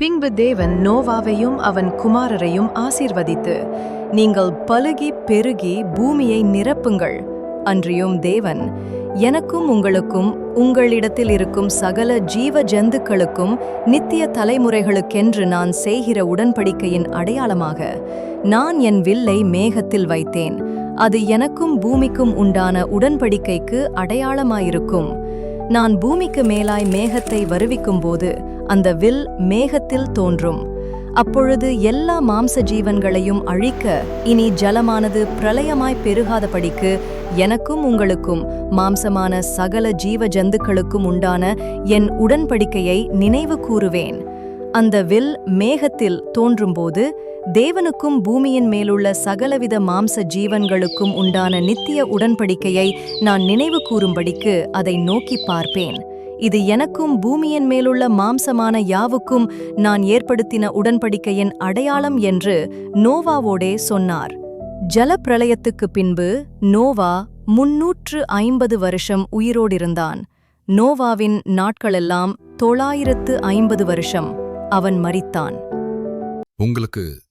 பின்பு தேவன் நோவாவையும் அவன் குமாரரையும் ஆசீர்வதித்து நீங்கள் பழுகி பெருகி பூமியை நிரப்புங்கள் அன்றியும் தேவன் எனக்கும் உங்களுக்கும் உங்களிடத்தில் இருக்கும் சகல ஜீவ ஜந்துக்களுக்கும் நித்திய தலைமுறைகளுக்கென்று நான் செய்கிற உடன்படிக்கையின் அடையாளமாக நான் என் வில்லை மேகத்தில் வைத்தேன். அது எனக்கும் பூமிக்கும் உண்டான உடன்படிக்கைக்கு அடையாளமாயிருக்கும். நான் பூமிக்கு மேலாய் மேகத்தை வருவிக்கும்போது அந்த வில் மேகத்தில் தோன்றும். அப்பொழுது எல்லா மாம்ச ஜீவன்களையும் அழிக்க இனி ஜலமானது பிரளயமாய் பெருகாதபடிக்கு எனக்கும் உங்களுக்கும் மாம்சமான சகல ஜீவ ஜந்துக்களுக்கும் உண்டான என் உடன்படிக்கையை நினைவு கூறுவேன். அந்த வில் மேகத்தில் தோன்றும்போது தேவனுக்கும் பூமியின் மேலுள்ள சகலவித மாம்ச ஜீவன்களுக்கும் உண்டான நித்திய உடன்படிக்கையை நான் நினைவு கூறும்படிக்கு அதை நோக்கி பார்ப்பேன். இது எனக்கும் பூமியின் மேலுள்ள மாம்சமான யாவுக்கும் நான் ஏற்படுத்தின உடன்படிக்கையின் அடையாளம் என்று நோவாவோடே சொன்னார். ஜலப்பிரளயத்துக்கு பின்பு நோவா முன்னூற்று ஐம்பது வருஷம் உயிரோடிருந்தான். நோவாவின் நாட்களெல்லாம் தொள்ளாயிரத்து ஐம்பது வருஷம் அவன் மறித்தான் உங்களுக்கு